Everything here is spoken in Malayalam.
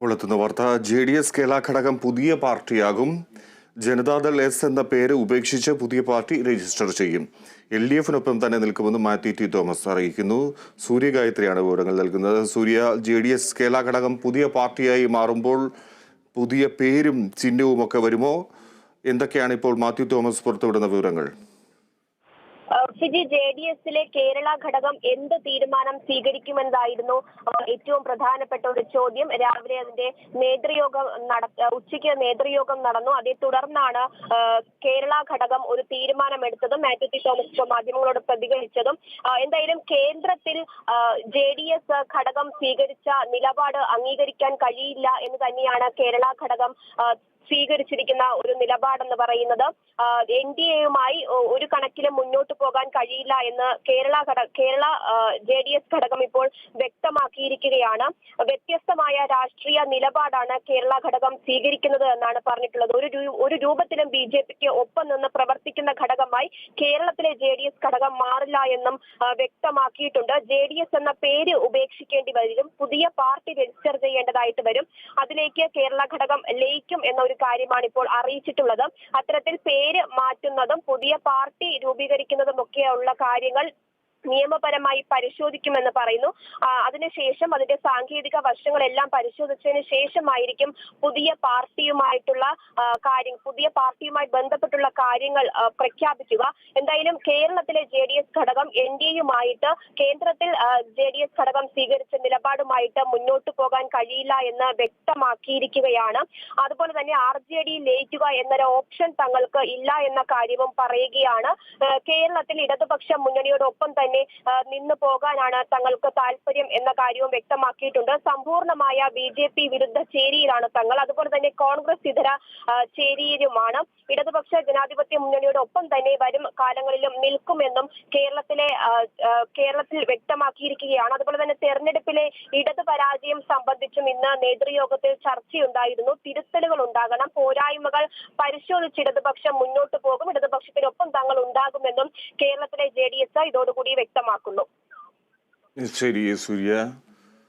ഉളത്തുന്ന വാർത്ത. ജെ ഡി എസ് കേരള ഘടകം പുതിയ പാർട്ടിയാകും. ജനതാദൾ എസ് എന്ന പേര് ഉപേക്ഷിച്ച് പുതിയ പാർട്ടി രജിസ്റ്റർ ചെയ്യും. എൽ ഡി എഫിനൊപ്പം തന്നെ നിൽക്കുമെന്ന് മാത്യു ടി തോമസ് അറിയിക്കുന്നു. സൂര്യ ഗായത്രിയാണ് വിവരങ്ങൾ നൽകുന്നത്. Surya J D S Kerala ഘടകം പുതിയ പാർട്ടിയായി മാറുമ്പോൾ പുതിയ പേരും ചിഹ്നവും ഒക്കെ വരുമോ? എന്തൊക്കെയാണ് ഇപ്പോൾ മാത്യു തോമസ് പുറത്തുവിടുന്ന വിവരങ്ങൾ? ഫിജി ജെ ഡി എസിലെ കേരള ഘടകം എന്ത് തീരുമാനം സ്വീകരിക്കുമെന്നതായിരുന്നു ഏഹ് ഏറ്റവും പ്രധാനപ്പെട്ട ഒരു ചോദ്യം. രാവിലെ അതിന്റെ നേതൃയോഗം നട ഉച്ചയ്ക്ക് നേതൃയോഗം നടന്നു. അതേ തുടർന്നാണ് കേരള ഘടകം ഒരു തീരുമാനമെടുത്തതും മാത്യു തോമസ് മാധ്യമങ്ങളോട് പ്രതികരിച്ചതും. എന്തായാലും കേന്ദ്രത്തിൽ ജെ ഡി എസ് ഘടകം സ്വീകരിച്ച നിലപാട് അംഗീകരിക്കാൻ കഴിയില്ല എന്ന് തന്നെയാണ് കേരള ഘടകം സ്വീകരിച്ചിരിക്കുന്ന ഒരു നിലപാടെന്ന് പറയുന്നത് എൻ ഡി എയുമായി ഒരു കണക്കിലും മുന്നോട്ട് പോകാൻ കഴിയില്ല എന്ന് Kerala Kerala J D S ഘടകം ഇപ്പോൾ വ്യക്തമാക്കിയിരിക്കുകയാണ്. വ്യത്യസ്തമായ രാഷ്ട്രീയ നിലപാടാണ് കേരള ഘടകം സ്വീകരിക്കുന്നത് എന്നാണ് പറഞ്ഞിട്ടുള്ളത്. ഒരു ഒരു രൂപത്തിലും ബി ജെ പിക്ക് ഒപ്പം നിന്ന് പ്രവർത്തിക്കുന്ന ഘടകമായി കേരളത്തിലെ ജെ ഡി എസ് ഘടകം മാറില്ല എന്നും വ്യക്തമാക്കിയിട്ടുണ്ട്. ജെ ഡി എസ് എന്ന പേര് ഉപേക്ഷിക്കേണ്ടി വരും. പുതിയ പാർട്ടി രജിസ്റ്റർ ചെയ്യേണ്ടതായിട്ട് വരും. അതിലേക്ക് കേരള ഘടകം ലയിക്കും എന്ന ഒരു കാര്യമാണ് ഇപ്പോൾ അറിയിച്ചിട്ടുള്ളത്. അത്തരത്തിൽ പേര് മാറ്റുന്നതും പുതിയ പാർട്ടി രൂപീകരിക്കുന്നതും ഒക്കെയുള്ള കാര്യങ്ങൾ നിയമപരമായി പരിശോധിക്കുമെന്ന് പറയുന്നു. അതിനുശേഷം അതിന്റെ സാങ്കേതിക വശങ്ങളെല്ലാം പരിശോധിച്ചതിന് ശേഷമായിരിക്കും പുതിയ പാർട്ടിയുമായിട്ടുള്ള കാര്യം പുതിയ പാർട്ടിയുമായി ബന്ധപ്പെട്ടുള്ള കാര്യങ്ങൾ പ്രഖ്യാപിക്കുക. എന്തായാലും കേരളത്തിലെ ജെ ഡി എസ് ഘടകം എൻ ഡി എയുമായിട്ട് കേന്ദ്രത്തിൽ ജെ ഡി എസ് ഘടകം സ്വീകരിച്ച നിലപാടുമായിട്ട് മുന്നോട്ട് പോകാൻ കഴിയില്ല എന്ന് വ്യക്തമാക്കിയിരിക്കുകയാണ്. അതുപോലെ തന്നെ ആർ ജെ ഡി ലയിക്കുക എന്നൊരു ഓപ്ഷൻ തങ്ങൾക്ക് ഇല്ല എന്ന കാര്യവും പറയുകയാണ്. കേരളത്തിൽ ഇടതുപക്ഷ മുന്നണിയോടൊപ്പം തന്നെ ആ, നിന്ന് പോകാനാണ് തങ്ങൾക്ക് താല്പര്യം എന്ന കാര്യവും വ്യക്തമാക്കിയിട്ടുണ്ട്. സമ്പൂർണമായ ബി ജെ പി വിരുദ്ധ ചേരിയിലാണ് തങ്ങൾ. അതുപോലെ തന്നെ കോൺഗ്രസ് ഇതര ചേരിയിലുമാണ്. ഇടതുപക്ഷ ജനാധിപത്യ മുന്നണിയുടെ ഒപ്പം തന്നെ വരും കാലങ്ങളിലും നിൽക്കുമെന്നും കേരളത്തിലെ കേരളത്തിൽ വ്യക്തമാക്കിയിരിക്കുകയാണ്. അതുപോലെ തന്നെ തെരഞ്ഞെടുപ്പിലെ ഇടത് പരാജയം സംബന്ധിച്ചും ഇന്ന് നേതൃയോഗത്തിൽ ചർച്ചയുണ്ടായിരുന്നു. തിരുത്തലുകൾ ഉണ്ടാകണം. പോരായ്മകൾ പരിശോധിച്ച് ഇടതുപക്ഷം മുന്നോട്ട് പോകും. ഇടതുപക്ഷത്തിനൊപ്പം തങ്ങൾ ഉണ്ടാകുമെന്നും കേരളത്തിലെ ജെ ഡി എസ് ഇതോടുകൂടി വ്യക്തമാക്കുന്നു. ശരി സൂര്യ.